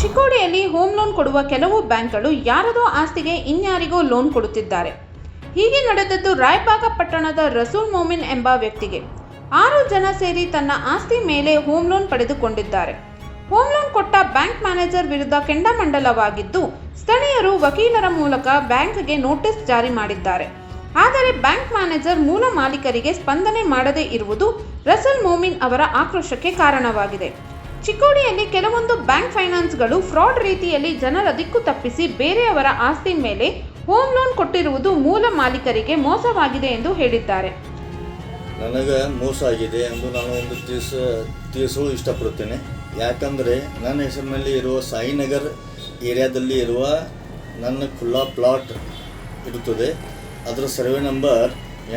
ಚಿಕ್ಕೋಡಿಯಲ್ಲಿ home loan ಕೊಡುವ ಕೆಲವು ಬ್ಯಾಂಕ್ಗಳು ಯಾರದೋ ಆಸ್ತಿಗೆ ಇನ್ಯಾರಿಗೋ ಲೋನ್ ಕೊಡುತ್ತಿದ್ದಾರೆ. ಹೀಗೆ ನಡೆದದ್ದು ರಾಯಬಾಗ ಪಟ್ಟಣದ ರಸೂಲ್ ಮೊಮಿನ್ ಎಂಬ ವ್ಯಕ್ತಿಗೆ. ಆರು ಜನ ಸೇರಿ ತನ್ನ ಆಸ್ತಿ ಮೇಲೆ ಹೋಮ್ ಲೋನ್ ಪಡೆದುಕೊಂಡಿದ್ದಾರೆ. ಹೋಮ್ ಲೋನ್ ಕೊಟ್ಟ ಬ್ಯಾಂಕ್ ಮ್ಯಾನೇಜರ್ ವಿರುದ್ಧ ಕೆಂಡಮಂಡಲವಾಗಿದ್ದು, ಸ್ಥಳೀಯರು ವಕೀಲರ ಮೂಲಕ ಬ್ಯಾಂಕ್ಗೆ ನೋಟಿಸ್ ಜಾರಿ ಮಾಡಿದ್ದಾರೆ. ಆದರೆ ಬ್ಯಾಂಕ್ ಮ್ಯಾನೇಜರ್ ಮೂಲ ಮಾಲೀಕರಿಗೆ ಸ್ಪಂದನೆ ಮಾಡದೇ ಇರುವುದು ರಸಲ್ ಮೋಮಿನ್ ಅವರ ಆಕ್ರೋಶಕ್ಕೆ ಕಾರಣವಾಗಿದೆ. ಚಿಕ್ಕೋಡಿಯಲ್ಲಿ ಕೆಲವೊಂದು ಬ್ಯಾಂಕ್ ಫೈನಾನ್ಸ್ಗಳು ಫ್ರಾಡ್ ರೀತಿಯಲ್ಲಿ ಜನರ ದಿಕ್ಕು ತಪ್ಪಿಸಿ ಬೇರೆಯವರ ಆಸ್ತಿ ಮೇಲೆ ಹೋಮ್ ಲೋನ್ ಕೊಟ್ಟಿರುವುದು ಮೂಲ ಮಾಲೀಕರಿಗೆ ಮೋಸವಾಗಿದೆ ಎಂದು ಹೇಳಿದ್ದಾರೆ. ನನಗೆ ಮೋಸ ಆಗಿದೆ ಎಂದು ನಾನು ಒಂದು ತಿಳಿಸ, ತಿಳಿಸಲು ಇಷ್ಟಪಡುತ್ತೇನೆ. ಯಾಕಂದರೆ ನನ್ನ ಹೆಸರಿನಲ್ಲಿ ಇರುವ ಸಾಯಿನಗರ್ ಏರಿಯಾದಲ್ಲಿ ಇರುವ ನನ್ನ ಖುಲ್ಲಾ ಪ್ಲಾಟ್ ಇರುತ್ತದೆ. ಅದರ ಸರ್ವೆ ನಂಬರ್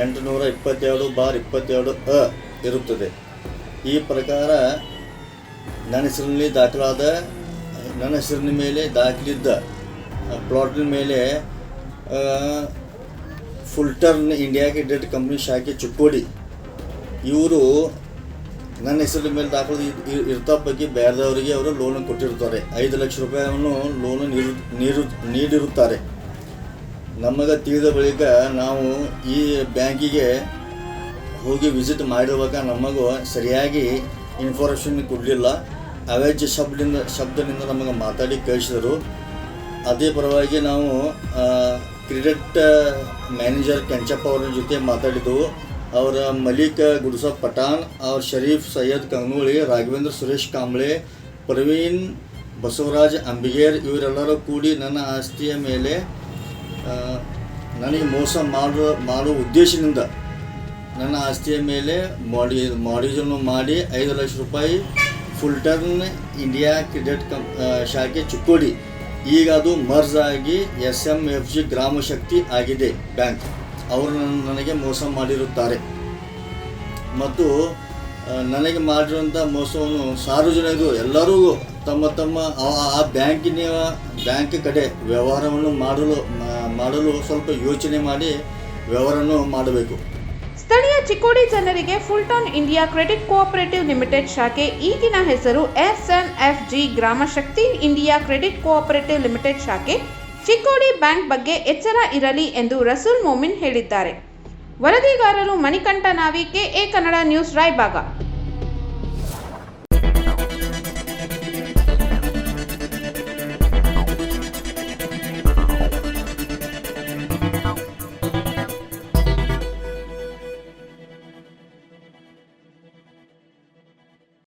ಎಂಟುನೂರ ಇಪ್ಪತ್ತೆರಡು ಬಾರ್ ಇಪ್ಪತ್ತೆರಡು ಅ ಇರುತ್ತದೆ. ಈ ಪ್ರಕಾರ ನನ್ನ ಹೆಸರಿನಲ್ಲಿ ದಾಖಲಾದ, ನನ್ನ ಹೆಸರಿನ ಮೇಲೆ ದಾಖಲಿದ್ದ ಪ್ಲಾಟಿನ ಮೇಲೆ ಫುಲ್ ಟರ್ನ್ ಇಂಡಿಯಾ ಡೆಡ್ ಕಂಪ್ನಿ ಶಾಖೆ ಚುಕ್ಕೋಡಿ. ಇವರು ನನ್ನ ಹೆಸರಿನ ಮೇಲೆ ದಾಖಲು ಇರ್ತಾ ಬಗ್ಗೆ ಬೇರೆದವರಿಗೆ ಅವರು ಲೋನ್ ಕೊಟ್ಟಿರ್ತಾರೆ. ಐದು ಲಕ್ಷ ರೂಪಾಯಿಯನ್ನು ಲೋನು ನೀರು ನೀರು, ನೀಡಿರುತ್ತಾರೆ. ನಮಗೆ ತಿಳಿದ ಬಳಿಕ ನಾವು ಈ ಬ್ಯಾಂಕಿಗೆ ಹೋಗಿ ವಿಸಿಟ್ ಮಾಡಿರುವಾಗ ನಮಗೂ ಸರಿಯಾಗಿ ಇನ್ಫಾರ್ಮೇಷನ್ ಕೊಡಲಿಲ್ಲ. ಅವೇಜ್ ಶಬ್ದಿಂದ, ಶಬ್ದದಿಂದ ನಮಗೆ ಮಾತಾಡಿ ಕಳಿಸಿದರು. ಅದೇ ಪರವಾಗಿ ನಾವು ಕ್ರಿಕೆಟ್ ಮ್ಯಾನೇಜರ್ ಕೆಂಚಪ್ಪ ಅವರ ಜೊತೆ ಮಾತಾಡಿದ್ದೆವು ಅವರ ಮಲಿಕ್ ಗುಡ್ಸಫ್ ಪಠಾಣ್, ಅವ್ರ ಶರೀಫ್ ಸೈಯದ್ ಕಂಗ್ನೂಳಿ, ರಾಘವೇಂದ್ರ ಸುರೇಶ್ ಕಾಂಬ್ಳೆ, ಪ್ರವೀಣ್ ಬಸವರಾಜ್ ಅಂಬಿಗೇರ್, ಇವರೆಲ್ಲರೂ ಕೂಡಿ ನನ್ನ ಆಸ್ತಿಯ ಮೇಲೆ ನನಗೆ ಮೋಸ ಮಾಡುವ ಮಾಡುವ ಉದ್ದೇಶದಿಂದ ನನ್ನ ಆಸ್ತಿಯ ಮೇಲೆ ಮಾಡಿ ಮಾಡಿಜನ್ನು ಮಾಡಿ ಐದು ಲಕ್ಷ ರೂಪಾಯಿ ಫುಲ್ ಟರ್ನ್ ಇಂಡಿಯಾ ಕ್ರೆಡಿಟ್ ಕಂಪ್ ಶಾಖೆ ಚಿಕ್ಕೋಡಿ. ಈಗ ಅದು ಮರ್ಜ್ ಆಗಿ S M F G Grama ಶಕ್ತಿ ಆಗಿದೆ ಬ್ಯಾಂಕ್ ಅವರು ನನ್ನ- ನನಗೆ ಮೋಸ ಮಾಡಿರುತ್ತಾರೆ. ಮತ್ತು ನನಗೆ ಮಾಡಿರುವಂಥ ಮೋಸವನ್ನು ಸಾರ್ವಜನಿಕರು ಎಲ್ಲರೂ ತಮ್ಮ ತಮ್ಮ ಆ- ಬ್ಯಾಂಕಿನ, ಬ್ಯಾಂಕ್ ಕಡೆ ವ್ಯವಹಾರವನ್ನು ಮಾಡಲು ಮಾಡಲು ಸ್ವಲ್ಪ ಯೋಚನೆ ಮಾಡಿ ವ್ಯವಹಾರವನ್ನು ಮಾಡಬೇಕು. ಚಿಕ್ಕೋಡಿ ಜನರಿಗೆ Fullerton India credit cooperative limited ಶಾಖೆ ಈಗಿನ ಹೆಸರು S N F G Grama Shakti India credit cooperative limited ಶಾಖೆ ಚಿಕ್ಕೋಡಿ ಬ್ಯಾಂಕ್ ಬಗ್ಗೆ ಎಚ್ಚರ ಇರಲಿ ಎಂದು ರಸೂಲ್ ಮೊಮಿನ್ ಹೇಳಿದ್ದಾರೆ. ವರದಿಗಾರರು ಮಣಿಕಂಠ ನಾವಿ ಕೆಎ ಕನ್ನಡ ನ್ಯೂಸ್ ರಾಯಬಾಗ